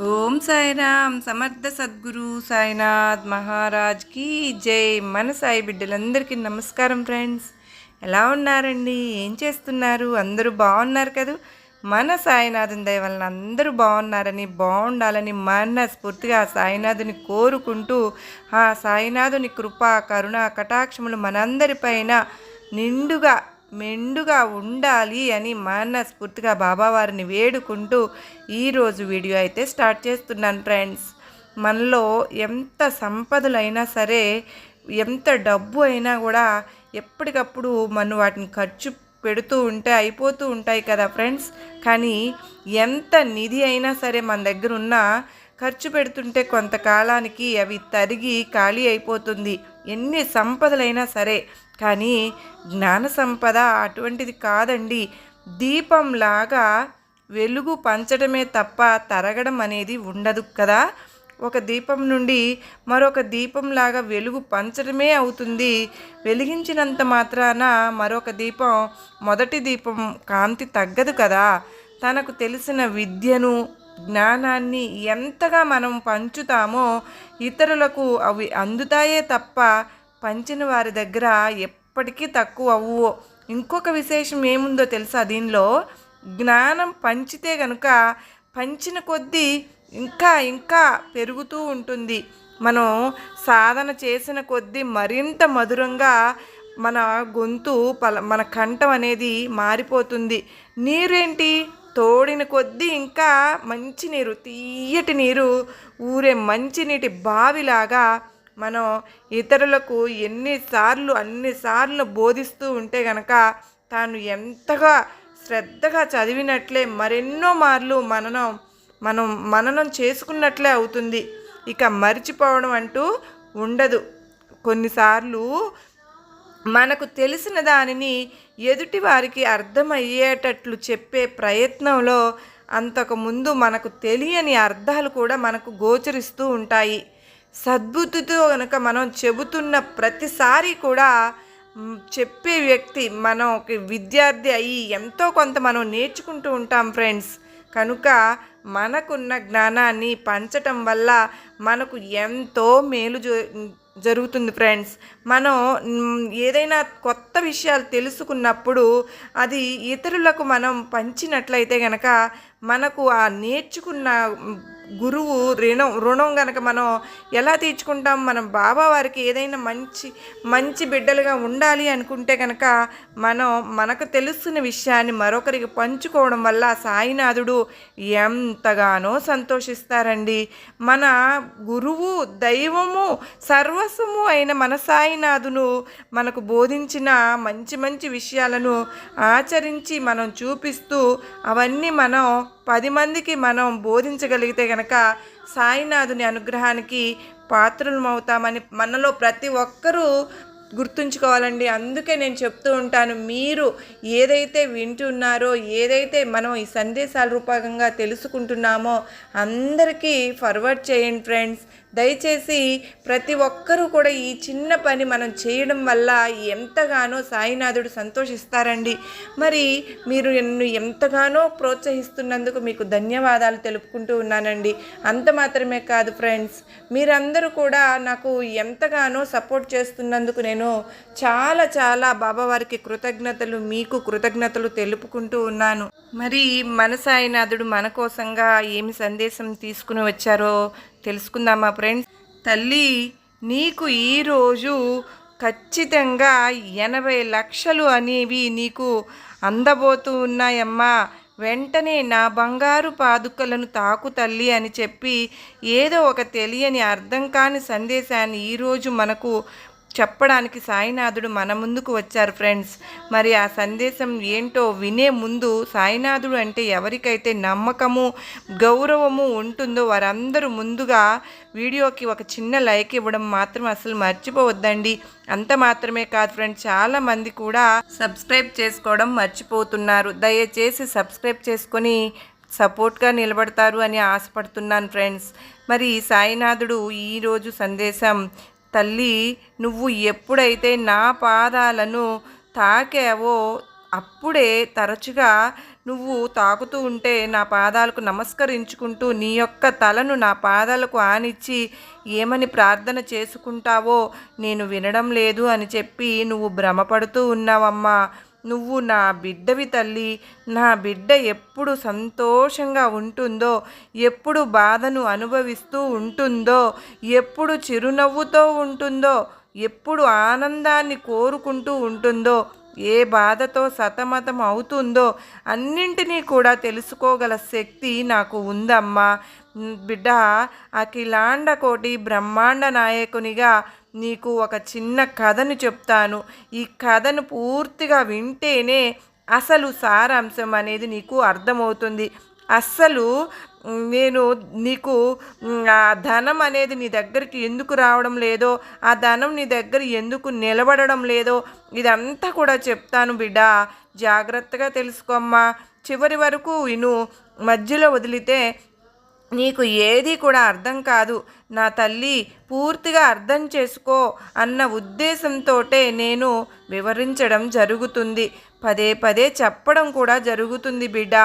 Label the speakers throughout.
Speaker 1: ఓం సాయిరామ్ సమర్థ సద్గురు సాయినాథ్ మహారాజ్కి జై. మన సాయి బిడ్డలందరికీ నమస్కారం ఫ్రెండ్స్. ఎలా ఉన్నారండి? ఏం చేస్తున్నారు? అందరూ బాగున్నారు కదా? మన సాయినాథుని దయ వలన అందరూ బాగున్నారని బాగుండాలని మనస్ఫూర్తిగా ఆ సాయినాథుని కోరుకుంటూ ఆ సాయినాథుని కృప కరుణ కటాక్షములు మనందరిపైన నిండుగా మెండుగా ఉండాలి అని మనస్ఫూర్తిగా బాబావారిని వేడుకుంటూ ఈరోజు వీడియో అయితే స్టార్ట్ చేస్తున్నాను ఫ్రెండ్స్. మనలో ఎంత సంపదలైనా సరే ఎంత డబ్బు అయినా కూడా ఎప్పటికప్పుడు మనం వాటిని ఖర్చు పెడుతూ ఉంటే అయిపోతూ ఉంటాయి కదా ఫ్రెండ్స్. కానీ ఎంత నిధి అయినా సరే మన దగ్గర ఉన్న ఖర్చు పెడుతుంటే కొంతకాలానికి అవి తరిగి ఖాళీ అయిపోతుంది. ఎన్ని సంపదలైనా సరే కానీ జ్ఞాన సంపద అటువంటిది కాదండి. దీపంలాగా వెలుగు పంచడమే తప్ప తరగడం అనేది ఉండదు కదా. ఒక దీపం నుండి మరొక దీపంలాగా వెలుగు పంచడమే అవుతుంది. వెలిగించినంత మాత్రాన మరొక దీపం మొదటి దీపం కాంతి తగ్గదు కదా. తనకు తెలిసిన విద్యను జ్ఞానాన్ని ఎంతగా మనం పంచుతామో ఇతరులకు అవి అందుతాయే తప్ప పంచిన వారి దగ్గర ఎప్పటికీ తక్కువ అవ్వు. ఇంకొక విశేషం ఏముందో తెలుసా దీనిలో? జ్ఞానం పంచితే గనుక పంచిన కొద్దీ ఇంకా ఇంకా పెరుగుతూ ఉంటుంది. మనం సాధన చేసిన కొద్దీ మరింత మధురంగా మన గొంతు పల మన కంఠం అనేది మారిపోతుంది. నీరేంటి? తోడిన కొద్దీ ఇంకా మంచి నీరు తీయటి నీరు ఊరే మంచినీటి బావిలాగా మనం ఇతరులకు ఎన్నిసార్లు అన్నిసార్లు బోధిస్తూ ఉంటే గనక తాను ఎంతగా శ్రద్ధగా చదివినట్లే మరెన్నో మార్లు మననం మనం మననం చేసుకున్నట్లే అవుతుంది. ఇక మర్చిపోవడం అంటూ ఉండదు. కొన్నిసార్లు మనకు తెలిసిన దానిని ఎదుటి వారికి అర్థమయ్యేటట్లు చెప్పే ప్రయత్నంలో అంతకుముందు మనకు తెలియని అర్థాలు కూడా మనకు గోచరిస్తూ ఉంటాయి. సద్బుద్ధితో కనుక మనం చెబుతున్న ప్రతిసారి కూడా చెప్పే వ్యక్తి మనం ఒక విద్యార్థి అయ్యి ఎంతో కొంత మనం నేర్చుకుంటూ ఉంటాం ఫ్రెండ్స్. కనుక మనకున్న జ్ఞానాన్ని పంచటం వల్ల మనకు ఎంతో మేలు జ- జరుగుతుంది ఫ్రెండ్స్. మనం ఏదైనా కొత్త విషయాలు తెలుసుకున్నప్పుడు అది ఇతరులకు మనం పంచినట్లయితే గనక మనకు ఆ నేర్చుకున్న గురువు రుణం రుణం గనక మనం ఎలా తీర్చుకుంటాం? మనం బాబా వారికి ఏదైనా మంచి మంచి బిడ్డలుగా ఉండాలి అనుకుంటే కనుక మనం మనకు తెలుస్తున్న విషయాన్ని మరొకరికి పంచుకోవడం వల్ల సాయినాథుడు ఎంతగానో సంతోషిస్తారండి. మన గురువు దైవము సర్వస్వము అయిన మన సాయినాథును మనకు బోధించిన మంచి మంచి విషయాలను ఆచరించి మనం చూపిస్తూ అవన్నీ మనం పది మందికి మనం బోధించగలిగితే గనక సాయినాథుని అనుగ్రహానికి పాత్రులమవుతామని మనలో ప్రతి ఒక్కరూ గుర్తుంచుకోవాలండి. అందుకే నేను చెప్తూ ఉంటాను మీరు ఏదైతే వింటున్నారో ఏదైతే మనం ఈ సందేశాల రూపకంగా తెలుసుకుంటున్నామో అందరికీ ఫార్వర్డ్ చేయండి ఫ్రెండ్స్ దయచేసి ప్రతి ఒక్కరూ కూడా ఈ చిన్న పని మనం చేయడం వల్ల ఎంతగానో సాయినాథుడు సంతోషిస్తారండి. మరి మీరు నన్ను ఎంతగానో ప్రోత్సహిస్తున్నందుకు మీకు ధన్యవాదాలు తెలుపుకుంటూ ఉన్నానండి. అంత మాత్రమే కాదు ఫ్రెండ్స్ మీరందరూ కూడా నాకు ఎంతగానో సపోర్ట్ చేస్తున్నందుకు నేను చాలా చాలా బాబావారికి కృతజ్ఞతలు మీకు కృతజ్ఞతలు తెలుపుకుంటూ ఉన్నాను. మరి మన సాయినాథుడు మన కోసంగా ఏమి సందేశం తీసుకుని వచ్చారో తెలుసుకుందామా ఫ్రెండ్స్? తల్లి నీకు ఈరోజు ఖచ్చితంగా ఎనభై లక్షలు అనేవి నీకు అందబోతూ ఉన్నాయమ్మా వెంటనే నా బంగారు పాదుకలను తాకు తల్లి అని చెప్పి ఏదో ఒక తెలియని అర్థం కాని సందేశాన్ని ఈరోజు మనకు చెప్పడానికి సాయినాథుడు మన ముందుకు వచ్చారు ఫ్రెండ్స్ మరి ఆ సందేశం ఏంటో వినే ముందు సాయినాథుడు అంటే ఎవరికైతే నమ్మకము గౌరవము ఉంటుందో వారందరూ ముందుగా వీడియోకి ఒక చిన్న లైక్ ఇవ్వడం మాత్రం అసలు మర్చిపోవద్దండి. అంత మాత్రమే కాదు ఫ్రెండ్స్ చాలా మంది కూడా సబ్స్క్రైబ్ చేసుకోవడం మర్చిపోతున్నారు. దయచేసి సబ్స్క్రైబ్ చేసుకొని సపోర్ట్గా నిలబడతారు అని ఆశపడుతున్నాను ఫ్రెండ్స్ మరి సాయినాథుడు ఈరోజు సందేశం తల్లి నువ్వు ఎప్పుడైతే నా పాదాలను తాకావో అప్పుడే తరచుగా నువ్వు తాకుతూ ఉంటే నా పాదాలకు నమస్కరించుకుంటూ నీ యొక్క తలను నా పాదాలకు ఆనిచ్చి ఏమని ప్రార్థన చేసుకుంటావో నేను వినడం లేదు అని చెప్పి నువ్వు భ్రమపడుతూ ఉన్నావమ్మా. నువ్వు నా బిడ్డవి తల్లి. నా బిడ్డ ఎప్పుడు సంతోషంగా ఉంటుందో ఎప్పుడు బాధను అనుభవిస్తూ ఉంటుందో ఎప్పుడు చిరునవ్వుతో ఉంటుందో ఎప్పుడు ఆనందాన్ని కోరుకుంటూ ఉంటుందో ఏ బాధతో సతమతం అవుతుందో అన్నింటినీ కూడా తెలుసుకోగల శక్తి నాకు ఉందమ్మా. బిడ్డ అఖిలాండ కోటి బ్రహ్మాండ నాయకునిగా నీకు ఒక చిన్న కథను చెప్తాను. ఈ కథను పూర్తిగా వింటేనే అసలు సారాంశం అనేది నీకు అర్థమవుతుంది. అస్సలు నేను నీకు ఆ ధనం అనేది నీ దగ్గరికి ఎందుకు రావడం లేదో ఆ ధనం నీ దగ్గర ఎందుకు నిలబడడం లేదో ఇదంతా కూడా చెప్తాను బిడ్డ. జాగ్రత్తగా తెలుసుకోమ్మా. చివరి వరకు విను. మధ్యలో వదిలితే నీకు ఏది కూడా అర్థం కాదు. నా తల్లి పూర్తిగా అర్థం చేసుకో అన్న ఉద్దేశంతో నేను వివరించడం జరుగుతుంది. పదే పదే చెప్పడం కూడా జరుగుతుంది బిడ్డ.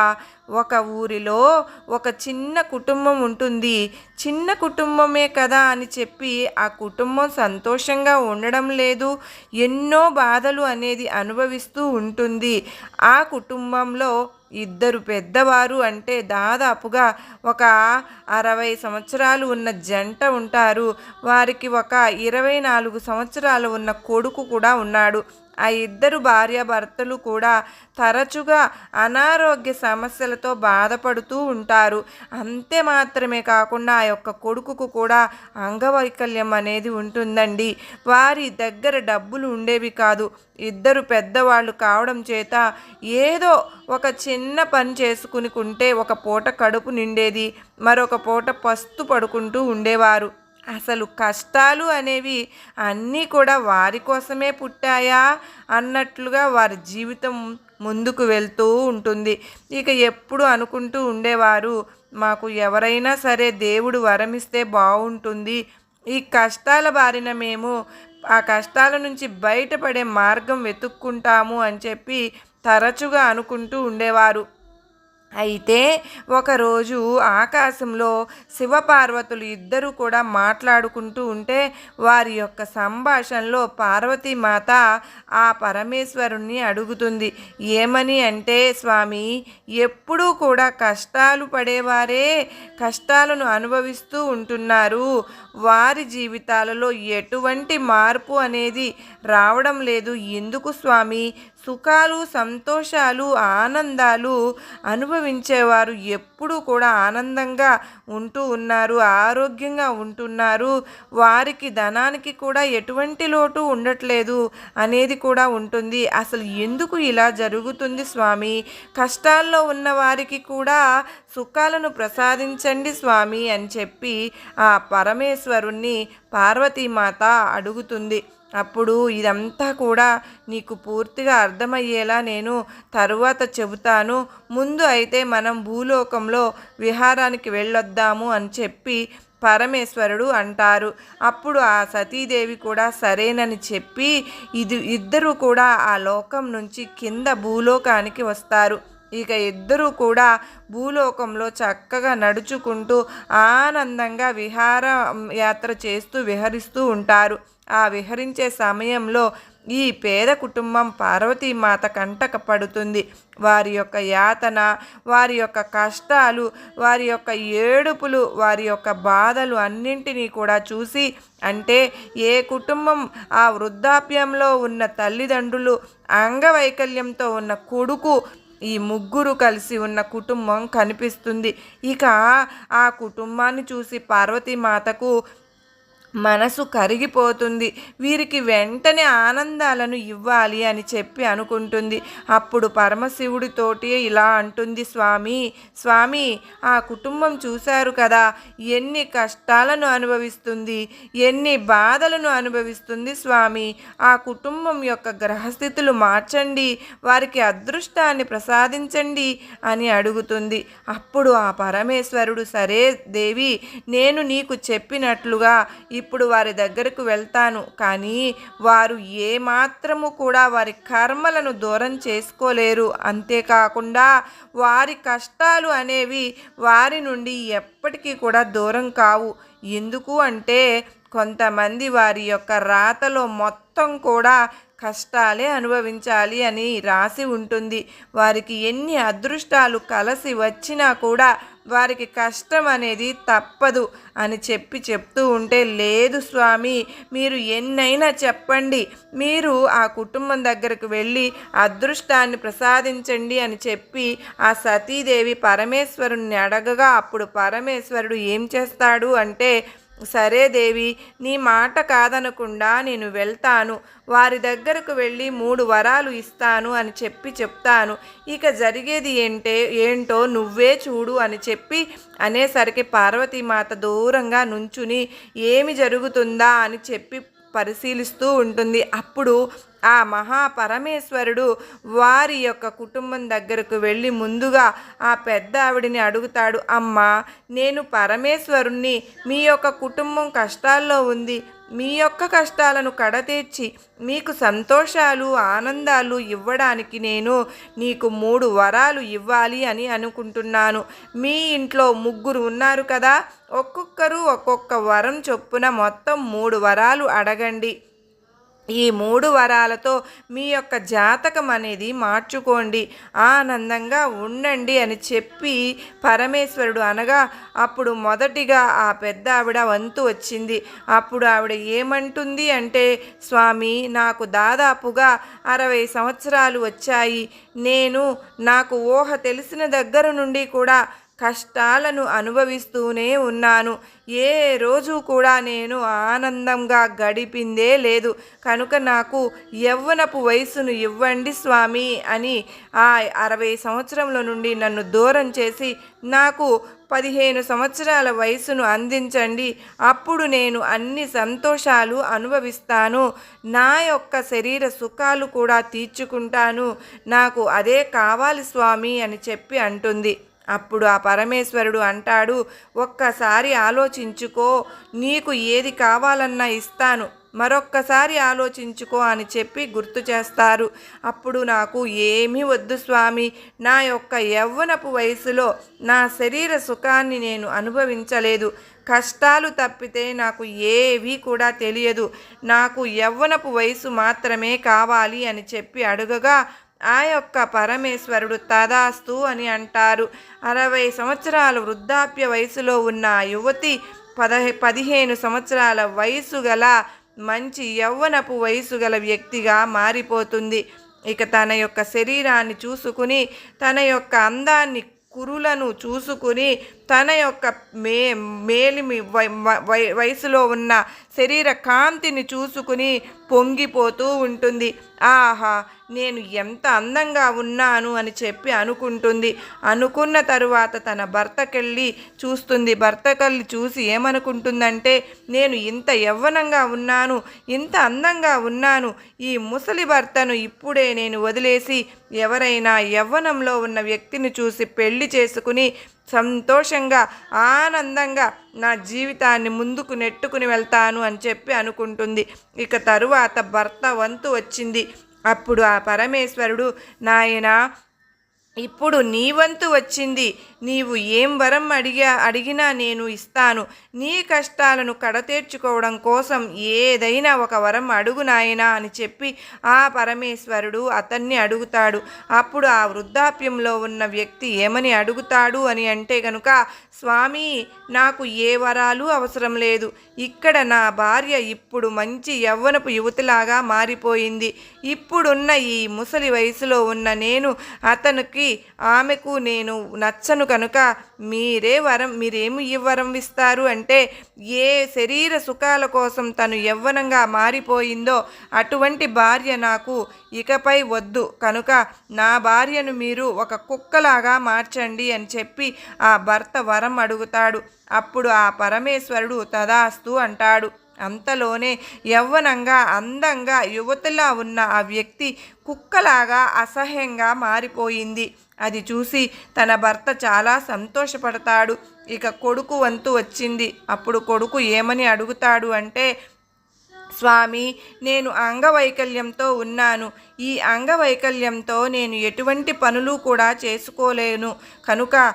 Speaker 1: ఒక ఊరిలో ఒక చిన్న కుటుంబం ఉంటుంది. చిన్న కుటుంబమే కదా అని చెప్పి ఆ కుటుంబం సంతోషంగా ఉండడం లేదు. ఎన్నో బాధలు అనేది అనుభవిస్తూ ఉంటుంది. ఆ కుటుంబంలో ఇద్దరు పెద్దవారు అంటే దాదాపుగా ఒక అరవై సంవత్సరాలు ఉన్న జంట ఉంటారు. వారికి ఒక ఇరవై నాలుగు సంవత్సరాలు ఉన్న కొడుకు కూడా ఉన్నాడు. ఆ ఇద్దరు భార్యాభర్తలు కూడా తరచుగా అనారోగ్య సమస్యలతో బాధపడుతూ ఉంటారు. అంతే మాత్రమే కాకుండా ఆ యొక్క కొడుకుకు కూడా అంగవైకల్యం అనేది ఉంటుందండి. వారి దగ్గర డబ్బులు ఉండేవి కాదు. ఇద్దరు పెద్దవాళ్ళు కావడం చేత ఏదో ఒక చిన్న పని చేసుకునికుంటే ఒక పూట కడుపు నిండేది. మరొక పూట పస్తు పడుకుంటూ ఉండేవారు. అసలు కష్టాలు అనేవి అన్నీ కూడా వారి కోసమే పుట్టాయా అన్నట్లుగా వారి జీవితం ముందుకు వెళ్తూ ఉంటుంది. ఇక ఎప్పుడు అనుకుంటూ ఉండేవారు మాకు ఎవరైనా సరే దేవుడు వరమిస్తే బాగుంటుంది ఈ కష్టాల బారిన మేము ఆ కష్టాల నుంచి బయటపడే మార్గం వెతుక్కుంటాము అని చెప్పి తరచుగా అనుకుంటూ ఉండేవారు. అయితే ఒకరోజు ఆకాశంలో శివపార్వతులు ఇద్దరూ కూడా మాట్లాడుకుంటూ ఉంటే వారి యొక్క సంభాషణలో పార్వతీమాత ఆ పరమేశ్వరుణ్ణి అడుగుతుంది. ఏమని అంటే స్వామి ఎప్పుడూ కూడా కష్టాలు పడేవారే కష్టాలను అనుభవిస్తూ ఉంటున్నారు. వారి జీవితాలలో ఎటువంటి మార్పు అనేది రావడం లేదు. ఎందుకు స్వామి? సుఖాలు సంతోషాలు ఆనందాలు అనుభవించేవారు ఎప్పుడూ కూడా ఆనందంగా ఉంటూ ఉన్నారు ఆరోగ్యంగా ఉంటున్నారు. వారికి ధనానికి కూడా ఎటువంటి లోటు ఉండట్లేదు అనేది కూడా ఉంటుంది. అసలు ఎందుకు ఇలా జరుగుతుంది స్వామి? కష్టాల్లో ఉన్న వారికి కూడా సుఖాలను ప్రసాదించండి స్వామి అని చెప్పి ఆ పరమేశ్వరుణ్ణి పార్వతీమాత అడుగుతుంది. అప్పుడు ఇదంతా కూడా నీకు పూర్తిగా అర్థమయ్యేలా నేను తరువాత చెబుతాను. ముందు అయితే మనం భూలోకంలో విహారానికి వెళ్ళొద్దాము అని చెప్పి పరమేశ్వరుడు అంటారు. అప్పుడు ఆ సతీదేవి కూడా సరేనని చెప్పి ఇది ఇద్దరు కూడా ఆ లోకం నుంచి కింద భూలోకానికి వస్తారు. ఇక ఇద్దరూ కూడా భూలోకంలో చక్కగా నడుచుకుంటూ ఆనందంగా విహార యాత్ర చేస్తూ విహరిస్తూ ఉంటారు. ఆ విహరించే సమయంలో ఈ పేద కుటుంబం పార్వతీమాత కంటక పడుతుంది వారి యొక్క యాతన వారి యొక్క కష్టాలు వారి యొక్క ఏడుపులు వారి యొక్క బాధలు అన్నింటినీ కూడా చూసి అంటే ఏ కుటుంబం ఆ వృద్ధాప్యంలో ఉన్న తల్లిదండ్రులు అంగవైకల్యంతో ఉన్న కొడుకు ఈ ముగ్గురు కలిసి ఉన్న కుటుంబం కనిపిస్తుంది. ఇక ఆ కుటుంబాన్ని చూసి పార్వతీమాతకు మనసు కరిగిపోతుంది. వీరికి వెంటనే ఆనందాలను ఇవ్వాలి అని చెప్పి అనుకుంటుంది. అప్పుడు పరమశివుడితోటి ఇలా అంటుంది స్వామి. స్వామి ఆ కుటుంబం చూశారు కదా ఎన్ని కష్టాలను అనుభవిస్తుంది ఎన్ని బాధలను అనుభవిస్తుంది స్వామి. ఆ కుటుంబం యొక్క గ్రహస్థితులు మార్చండి వారికి అదృష్టాన్ని ప్రసాదించండి అని అడుగుతుంది. అప్పుడు ఆ పరమేశ్వరుడు సరే దేవి నేను నీకు చెప్పినట్లుగా ఇప్పుడు వారి దగ్గరకు వెళ్తాను. కానీ వారు ఏమాత్రము కూడా వారి కర్మలను దూరం చేసుకోలేరు. అంతేకాకుండా వారి కష్టాలు అనేవి వారి నుండి ఎప్పటికీ కూడా దూరం కావు. ఎందుకు అంటే కొంతమంది వారి యొక్క రాతలో మొత్తం కూడా కష్టాలే అనుభవించాలి అని రాసి ఉంటుంది. వారికి ఎన్ని అదృష్టాలు కలిసి వచ్చినా కూడా వారికి కష్టం అనేది తప్పదు అని చెప్పి చెప్తూ ఉంటే లేదు స్వామి మీరు ఎన్నైనా చెప్పండి. మీరు ఆ కుటుంబం దగ్గరకు వెళ్ళి అదృష్టాన్ని ప్రసాదించండి అని చెప్పి ఆ సతీదేవి పరమేశ్వరుణ్ణి అడగగా అప్పుడు పరమేశ్వరుడు ఏం చేస్తాడు అంటే సరే దేవి నీ మాట కాదనకుండా నేను వెళ్తాను. వారి దగ్గరకు వెళ్ళి మూడు వరాలు ఇస్తాను అని చెప్పి చెప్తాను. ఇక జరిగేది ఏంటే ఏంటో నువ్వే చూడు అని చెప్పి అనేసరికి పార్వతీమాత దూరంగా నుంచుని ఏమి జరుగుతుందా అని చెప్పి పరిశీలిస్తూ ఉంటుంది. అప్పుడు ఆ మహాపరమేశ్వరుడు వారి యొక్క కుటుంబం దగ్గరకు వెళ్ళి ముందుగా ఆ పెద్ద ఆవిడిని అడుగుతాడు అమ్మా నేను పరమేశ్వరుణ్ణి మీ యొక్క కుటుంబం కష్టాల్లో ఉంది మీ యొక్క కష్టాలను కడతీర్చి మీకు సంతోషాలు ఆనందాలు ఇవ్వడానికి నేను నీకు మూడు వరాలు ఇవ్వాలి అని అనుకుంటున్నాను. మీ ఇంట్లో ముగ్గురు ఉన్నారు కదా ఒక్కొక్కరు ఒక్కొక్క వరం చొప్పున మొత్తం మూడు వరాలు అడగండి. ఈ మూడు వరాలతో మీ యొక్క జాతకం అనేది మార్చుకోండి. ఆనందంగా ఉండండి అని చెప్పి పరమేశ్వరుడు అనగా అప్పుడు మొదటిగా ఆ పెద్ద ఆవిడ వంతు వచ్చింది. అప్పుడు ఆవిడ ఏమంటుంది అంటే స్వామి నాకు దాదాపుగా అరవై సంవత్సరాలు వచ్చాయి. నేను నాకు ఊహ తెలిసిన దగ్గర నుండి కూడా కష్టాలను అనుభవిస్తూనే ఉన్నాను. ఏ రోజు కూడా నేను ఆనందంగా గడిపిందే లేదు. కనుక నాకు యవ్వనపు వయసును ఇవ్వండి స్వామి అని ఆ అరవై సంవత్సరంలో నుండి నన్ను దూరం చేసి నాకు పదిహేను సంవత్సరాల వయసును అందించండి. అప్పుడు నేను అన్ని సంతోషాలు అనుభవిస్తాను. నా యొక్క శరీర సుఖాలు కూడా తీర్చుకుంటాను. నాకు అదే కావాలి స్వామి అని చెప్పి అంటుంది. అప్పుడు ఆ పరమేశ్వరుడు అంటాడు ఒక్కసారి ఆలోచించుకో నీకు ఏది కావాలన్నా ఇస్తాను. మరొక్కసారి ఆలోచించుకో అని చెప్పి గుర్తు చేస్తారు. అప్పుడు నాకు ఏమీ వద్దు స్వామి. నా యొక్క యవ్వనపు వయసులో నా శరీర సుఖాన్ని నేను అనుభవించలేదు. కష్టాలు తప్పితే నాకు ఏవీ కూడా తెలియదు. నాకు యవ్వనపు వయసు మాత్రమే కావాలి అని చెప్పి అడుగగా ఆ యొక్క పరమేశ్వరుడు తదాస్తు అని అంటారు. అరవై సంవత్సరాల వృద్ధాప్య వయసులో ఉన్న యువతి పదహే పదిహేను సంవత్సరాల వయసు గల మంచి యవ్వనపు వయసు గల వ్యక్తిగా మారిపోతుంది. ఇక తన యొక్క శరీరాన్ని చూసుకుని తన యొక్క అందాన్ని కురులను చూసుకుని తన యొక్క మే మేలిమి వయసులో ఉన్న శరీర కాంతిని చూసుకుని పొంగిపోతూ ఉంటుంది. ఆహా! నేను ఎంత అందంగా ఉన్నాను అని చెప్పి అనుకుంటుంది. అనుకున్న తరువాత తన భర్తకెళ్ళి చూస్తుంది. భర్తకెళ్ళి చూసి ఏమనుకుంటుందంటే నేను ఇంత యవ్వనంగా ఉన్నాను ఇంత అందంగా ఉన్నాను ఈ ముసలి భర్తను ఇప్పుడే నేను వదిలేసి ఎవరైనా యవ్వనంలో ఉన్న వ్యక్తిని చూసి పెళ్ళి చేసుకుని సంతోషంగా ఆనందంగా నా జీవితాన్ని ముందుకు నెట్టుకుని వెళ్తాను అని చెప్పి అనుకుంటుంది. ఇక తరువాత భర్త వంతు వచ్చింది. అప్పుడు ఆ పరమేశ్వరుడు నాయన ఇప్పుడు నీ వంతు వచ్చింది. నీవు ఏం వరం అడిగా అడిగినా నేను ఇస్తాను. నీ కష్టాలను కడతీర్చుకోవడం కోసం ఏదైనా ఒక వరం అడుగు నాయనా అని చెప్పి ఆ పరమేశ్వరుడు అతన్ని అడుగుతాడు. అప్పుడు ఆ వృద్ధాప్యంలో ఉన్న వ్యక్తి ఏమని అడుగుతాడు అని అంటే గనుక స్వామి నాకు ఏ వరాలు అవసరం లేదు. ఇక్కడ నా భార్య ఇప్పుడు మంచి యవ్వనపు యువతిలాగా మారిపోయింది. ఇప్పుడున్న ఈ ముసలి వయసులో ఉన్న నేను అతనికి ఆమెకు నేను నచ్చను కనుక మీరే వరం మీరేమి ఈ వరం ఇస్తారు అంటే ఏ శరీర సుఖాల కోసం తను యవ్వనంగా మారిపోయిందో అటువంటి భార్య నాకు ఇకపై వద్దు. కనుక నా భార్యను మీరు ఒక కుక్కలాగా మార్చండి అని చెప్పి ఆ భర్త వరం అడుగుతాడు. అప్పుడు ఆ పరమేశ్వరుడు తదాస్తు అంటాడు. అంతలోనే యవ్వనంగా అందంగా యువతలా ఉన్న ఆ వ్యక్తి కుక్కలాగా అసహ్యంగా మారిపోయింది. అది చూసి తన భర్త చాలా సంతోషపడతాడు. ఇక కొడుకు వంతు వచ్చింది. అప్పుడు కొడుకు ఏమని అడుగుతాడు అంటే స్వామి నేను అంగవైకల్యంతో ఉన్నాను. ఈ అంగవైకల్యంతో నేను ఎటువంటి పనులు కూడా చేసుకోలేను. కనుక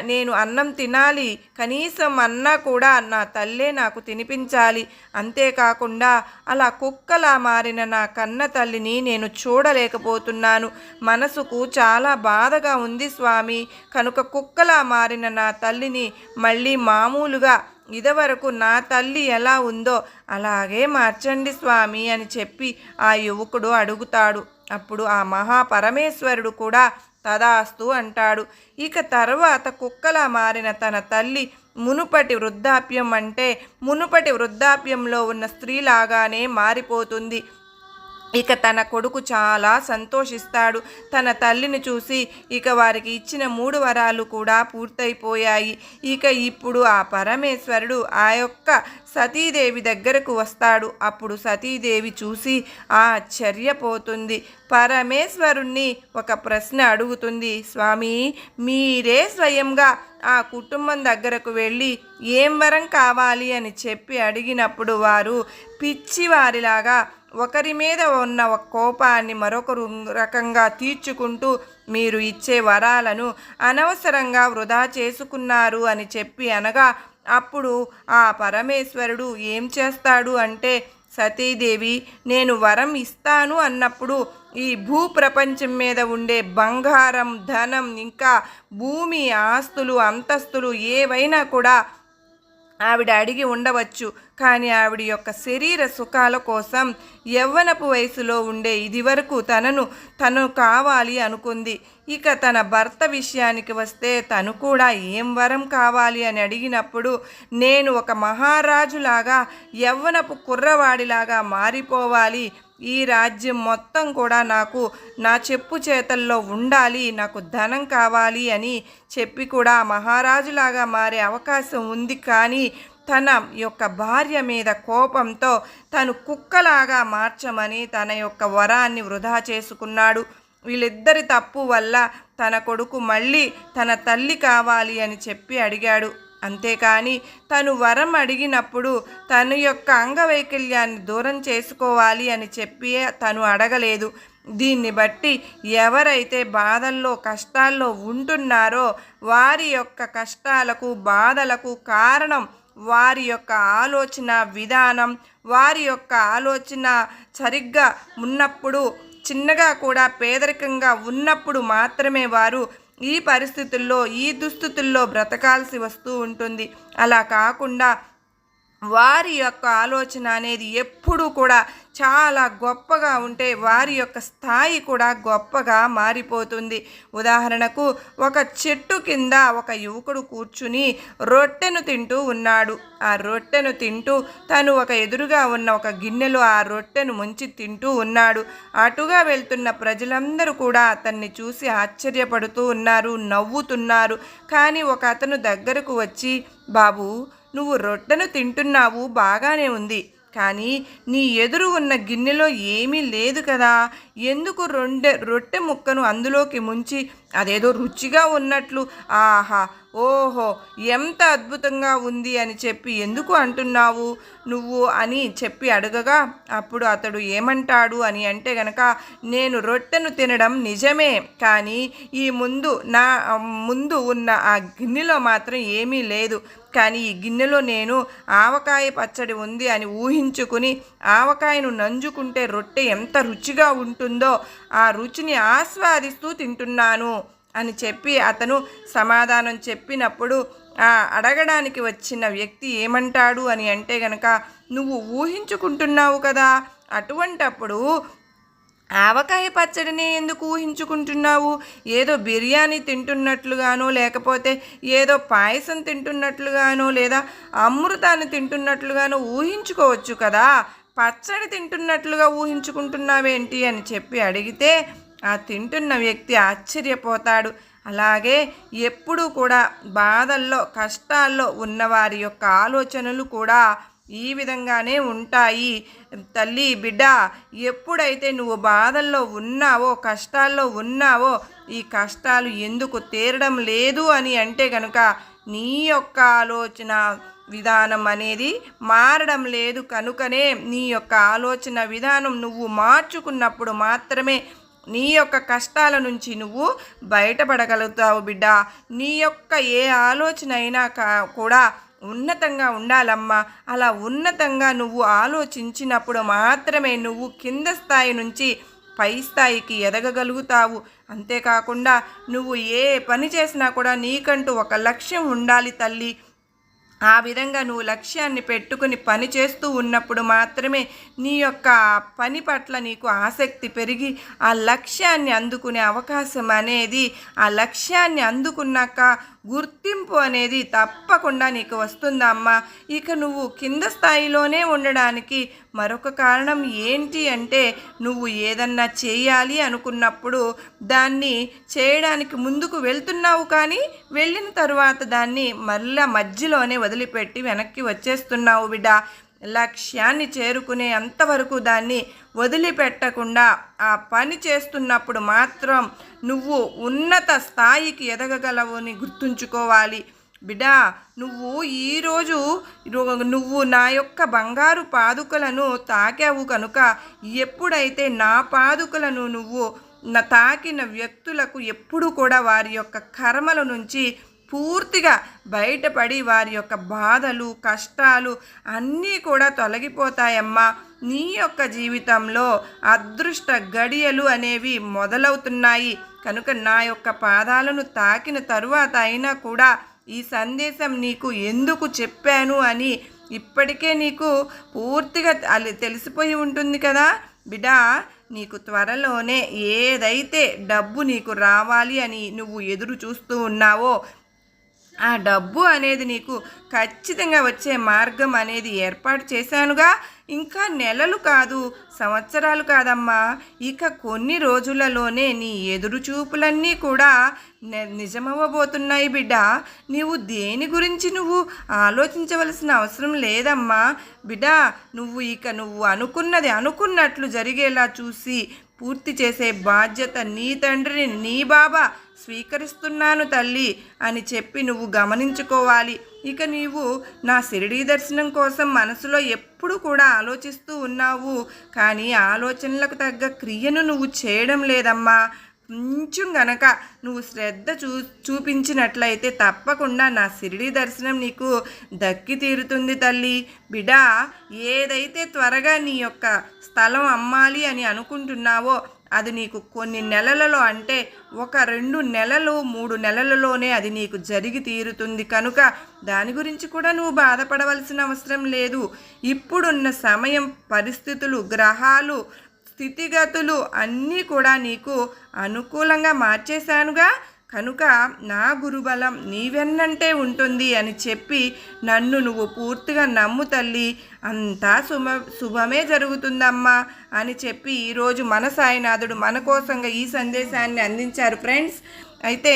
Speaker 1: నేను అన్నం తినాలి. కనీసం అన్నా కూడా నా తల్లే నాకు తినిపించాలి. అంతేకాకుండా అలా కుక్కలా మారిన నా కన్న తల్లిని నేను చూడలేకపోతున్నాను. మనసుకు చాలా బాధగా ఉంది స్వామి. కనుక కుక్కలా మారిన నా తల్లిని మళ్ళీ మామూలుగా ఇదివరకు నా తల్లి ఎలా ఉందో అలాగే మార్చండి స్వామి అని చెప్పి ఆ యువకుడు అడుగుతాడు. అప్పుడు ఆ మహాపరమేశ్వరుడు కూడా తదాస్తు అంటాడు. ఇక తర్వాత కుక్కలా మారిన తన తల్లి మునుపటి వృద్ధాప్యం అంటే మునుపటి వృద్ధాప్యంలో ఉన్న స్త్రీలాగానే మారిపోతుంది. ఇక తన కొడుకు చాలా సంతోషిస్తాడు. తన తల్లిని చూసి ఇక వారికి ఇచ్చిన మూడు వరాలు కూడా పూర్తయిపోయాయి. ఇక ఇప్పుడు ఆ పరమేశ్వరుడు ఆ యొక్క సతీదేవి దగ్గరకు వస్తాడు. అప్పుడు సతీదేవి చూసి ఆశ్చర్యపోతుంది. పరమేశ్వరుణ్ణి ఒక ప్రశ్న అడుగుతుంది. స్వామి మీరే స్వయంగా ఆ కుటుంబం దగ్గరకు వెళ్ళి ఏం వరం కావాలి అని చెప్పి అడిగినప్పుడు వారు పిచ్చివారిలాగా ఒకరి మీద ఉన్న ఒక కోపాన్ని మరొకరు రకంగా తీర్చుకుంటూ మీరు ఇచ్చే వరాలను అనవసరంగా వృధా చేసుకున్నారు అని చెప్పి అనగా అప్పుడు ఆ పరమేశ్వరుడు ఏం చేస్తాడు అంటే సతీదేవి నేను వరం ఇస్తాను అన్నప్పుడు ఈ భూ ప్రపంచం మీద ఉండే బంగారం ధనం ఇంకా భూమి ఆస్తులు అంతస్తులు ఏవైనా కూడా ఆవిడ అడిగి ఉండవచ్చు. కానీ ఆవిడ యొక్క శరీర సుఖాల కోసం యవ్వనపు వయసులో ఉండే ఇదివరకు తనను తను కావాలి అనుకుంది. ఇక తన భర్త విషయానికి వస్తే తను కూడా ఏం వరం కావాలి అని అడిగినప్పుడు నేను ఒక మహారాజులాగా యవ్వనపు కుర్రవాడిలాగా మారిపోవాలి. ఈ రాజ్యం మొత్తం కూడా నాకు నా చెప్పు చేతల్లో ఉండాలి నాకు ధనం కావాలి అని చెప్పి కూడా మహారాజులాగా మారే అవకాశం ఉంది. కానీ తన యొక్క భార్య మీద కోపంతో తను కుక్కలాగా మార్చమని తన యొక్క వరాన్ని వృధా చేసుకున్నాడు. వీళ్ళిద్దరి తప్పు వల్ల తన కొడుకు మళ్ళీ తన తల్లి కావాలి అని చెప్పి అడిగాడు. అంతేకాని తను వరం అడిగినప్పుడు తన యొక్క అంగవైకల్యాన్ని దూరం చేసుకోవాలి అని చెప్పి తను అడగలేదు. దీన్ని బట్టి ఎవరైతే బాధల్లో కష్టాల్లో ఉంటున్నారో వారి యొక్క కష్టాలకు బాధలకు కారణం వారి యొక్క ఆలోచన విధానం వారి యొక్క ఆలోచన సరిగ్గా ఉన్నప్పుడు చిన్నగా కూడా పేదరికంగా ఉన్నప్పుడు మాత్రమే వారు ఈ పరిస్థితుల్లో ఈ దుస్థితుల్లో బ్రతకాల్సి వస్తూ ఉంటుంది. అలా కాకుండా వారి యొక్క ఆలోచన అనేది ఎప్పుడూ కూడా చాలా గొప్పగా ఉంటే వారి యొక్క స్థాయి కూడా గొప్పగా మారిపోతుంది. ఉదాహరణకు ఒక చెట్టు కింద ఒక యువకుడు కూర్చుని రొట్టెను తింటూ ఉన్నాడు. ఆ రొట్టెను తింటూ తను ఒక ఎదురుగా ఉన్న ఒక గిన్నెలో ఆ రొట్టెను ముంచి తింటూ ఉన్నాడు. అటుగా వెళ్తున్న ప్రజలందరూ కూడా అతన్ని చూసి ఆశ్చర్యపడుతూ ఉన్నారు నవ్వుతున్నారు. కానీ ఒక అతను దగ్గరకు వచ్చి బాబు నువ్వు రొట్టెను తింటున్నావు బాగానే ఉంది. కానీ నీ ఎదురు ఉన్న గిన్నెలో ఏమీ లేదు కదా. ఎందుకు రొండె రొట్టె ముక్కను అందులోకి ముంచి అదేదో రుచిగా ఉన్నట్లు ఆహా ఓహో ఎంత అద్భుతంగా ఉంది అని చెప్పి ఎందుకు అంటున్నావు? నువ్వు అని చెప్పి అడగగా అప్పుడు అతడు ఏమంటాడు అని అంటే గనక నేను రొట్టెను తినడం నిజమే కానీ ఈ ముందు నా ముందు ఉన్న ఆ గిన్నెలో మాత్రం ఏమీ లేదు. కానీ ఈ గిన్నెలో నేను ఆవకాయ పచ్చడి ఉంది అని ఊహించుకుని ఆవకాయను నంజుకుంటే రొట్టె ఎంత రుచిగా ఉంటుందో ఆ రుచిని ఆస్వాదిస్తూ తింటున్నాను అని చెప్పి అతను సమాధానం చెప్పినప్పుడు ఆ అడగడానికి వచ్చిన వ్యక్తి ఏమంటాడు? అని అంటే గనక నువ్వు ఊహించుకుంటున్నావు కదా అటువంటప్పుడు ఆవకాయ పచ్చడిని ఎందుకు ఊహించుకుంటున్నావు? ఏదో బిర్యానీ తింటున్నట్లుగానో లేకపోతే ఏదో పాయసం తింటున్నట్లుగానో లేదా అమృతాన్ని తింటున్నట్లుగానో ఊహించుకోవచ్చు కదా. పచ్చడి తింటున్నట్లుగా ఊహించుకుంటున్నావేంటి అని చెప్పి అడిగితే ఆ తింటున్న వ్యక్తి ఆశ్చర్యపోతాడు. అలాగే ఎప్పుడూ కూడా బాధల్లో కష్టాల్లో ఉన్నవారి యొక్క ఆలోచనలు కూడా ఈ విధంగానే ఉంటాయి. తల్లి బిడ్డ ఎప్పుడైతే నువ్వు బాధల్లో ఉన్నావో కష్టాల్లో ఉన్నావో ఈ కష్టాలు ఎందుకు తీరడం లేదు అని అంటే కనుక నీ యొక్క ఆలోచన విధానం అనేది మారడం లేదు. కనుకనే నీ యొక్క ఆలోచన విధానం నువ్వు మార్చుకున్నప్పుడు మాత్రమే నీ యొక్క కష్టాల నుంచి నువ్వు బయటపడగలుగుతావు బిడ్డ. నీ యొక్క ఏ ఆలోచన అయినా కా కూడా ఉన్నతంగా ఉండాలమ్మా. అలా ఉన్నతంగా నువ్వు ఆలోచించినప్పుడు మాత్రమే నువ్వు కింద స్థాయి నుంచి పై స్థాయికి ఎదగగలుగుతావు. అంతేకాకుండా నువ్వు ఏ పని చేసినా కూడా నీకంటూ ఒక లక్ష్యం ఉండాలి తల్లి. ఆ విధంగా నువ్వు లక్ష్యాన్ని పెట్టుకుని పని చేస్తూ ఉన్నప్పుడు మాత్రమే నీ యొక్క పని పట్ల నీకు ఆసక్తి పెరిగి ఆ లక్ష్యాన్ని అందుకునే అవకాశం అనేది ఆ లక్ష్యాన్ని అందుకున్నాక గుర్తింపు అనేది తప్పకుండా నీకు వస్తుందమ్మా ఇక నువ్వు కింద స్థాయిలోనే ఉండడానికి మరొక కారణం ఏంటి అంటే నువ్వు ఏదన్నా చేయాలి అనుకున్నప్పుడు దాన్ని చేయడానికి ముందుకు వెళ్తున్నావు కానీ వెళ్ళిన తరువాత దాన్ని మళ్ళా మధ్యలోనే వదిలిపెట్టి వెనక్కి వచ్చేస్తున్నావు బిడ్డ. లక్ష్యాన్ని చేరుకునే అంతవరకు దాన్ని వదిలిపెట్టకుండా ఆ పని చేస్తున్నప్పుడు మాత్రం నువ్వు ఉన్నత స్థాయికి ఎదగగలవు అని గుర్తుంచుకోవాలి. బిడా నువ్వు ఈరోజు నువ్వు నా యొక్క బంగారు పాదుకలను తాకావు కనుక ఎప్పుడైతే నా పాదుకలను నువ్వు నా తాకిన వ్యక్తులకు ఎప్పుడు కూడా వారి యొక్క కర్మల నుంచి పూర్తిగా బయటపడి వారి యొక్క బాధలు కష్టాలు అన్నీ కూడా తొలగిపోతాయమ్మా. నీ యొక్క జీవితంలో అదృష్ట గడియలు అనేవి మొదలవుతున్నాయి. కనుక నా యొక్క పాదాలను తాకిన తరువాత అయినా కూడా ఈ సందేశం నీకు ఎందుకు చెప్పాను అని ఇప్పటికే నీకు పూర్తిగా తెలిసిపోయి ఉంటుంది కదా. బిడా నీకు త్వరలోనే ఏదైతే డబ్బు నీకు రావాలి అని నువ్వు ఎదురు చూస్తూ ఉన్నావో ఆ డబ్బు అనేది నీకు ఖచ్చితంగా వచ్చే మార్గం అనేది ఏర్పాటు చేశానుగా. ఇంకా నెలలు కాదు సంవత్సరాలు కాదమ్మా. ఇక కొన్ని రోజులలోనే నీ ఎదురు చూపులన్నీ కూడా నిజమవ్వబోతున్నాయి బిడ్డ. నీవు దేని గురించి నువ్వు ఆలోచించవలసిన అవసరం లేదమ్మా. బిడ్డ నువ్వు ఇక నువ్వు అనుకున్నది అనుకున్నట్లు జరిగేలా చూసి పూర్తి చేసే బాధ్యత నీ తండ్రిని నీ బాబా స్వీకరిస్తున్నాను తల్లి అని చెప్పి నువ్వు గమనించుకోవాలి. ఇక నీవు నా శిరిడీ దర్శనం కోసం మనసులో ఎప్పుడు కూడా ఆలోచిస్తూ ఉన్నావు. కానీ ఆలోచనలకు తగ్గ క్రియను నువ్వు చేయడం లేదమ్మా. కొంచెం గనక నువ్వు శ్రద్ధ చూ చూపించినట్లయితే తప్పకుండా నా శిరిడి దర్శనం నీకు దక్కి తీరుతుంది తల్లి. బిడా ఏదైతే త్వరగా నీ యొక్క స్థలం అమ్మాలి అని అనుకుంటున్నావో అది నీకు కొన్ని నెలలలో అంటే ఒక రెండు నెలలు మూడు నెలలలోనే అది నీకు జరిగి తీరుతుంది. కనుక దాని గురించి కూడా నువ్వు బాధపడవలసిన అవసరం లేదు. ఇప్పుడున్న సమయం పరిస్థితులు గ్రహాలు స్థితిగతులు అన్నీ కూడా నీకు అనుకూలంగా మార్చేశానుగా. కనుక నా గురుబలం నీవెన్నంటే ఉంటుంది అని చెప్పి నన్ను నువ్వు పూర్తిగా నమ్ము తల్లి. అంతా శుభ శుభమే జరుగుతుందమ్మా అని చెప్పి ఈరోజు మన సాయినాథుడు మన కోసంగా ఈ సందేశాన్ని అందించారు ఫ్రెండ్స్. అయితే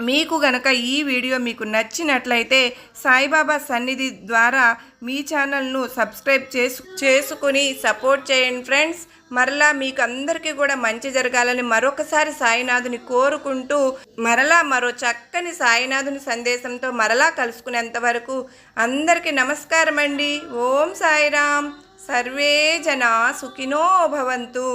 Speaker 1: మీకు గనక ఈ వీడియో మీకు నచ్చినట్లయితే సాయిబాబా సన్నిధి ద్వారా మీ ఛానల్ను సబ్స్క్రైబ్ చేసు చేసుకుని సపోర్ట్ చేయండి ఫ్రెండ్స్. మరలా మీకు అందరికీ కూడా మంచి జరగాలని మరొకసారి సాయినాథుని కోరుకుంటూ మరలా మరో చక్కని సాయినాథుని సందేశంతో మరలా కలుసుకునేంత వరకు అందరికీ నమస్కారం అండి ఓం సాయిరామ్. సర్వే జనా సుఖినో భవంతు.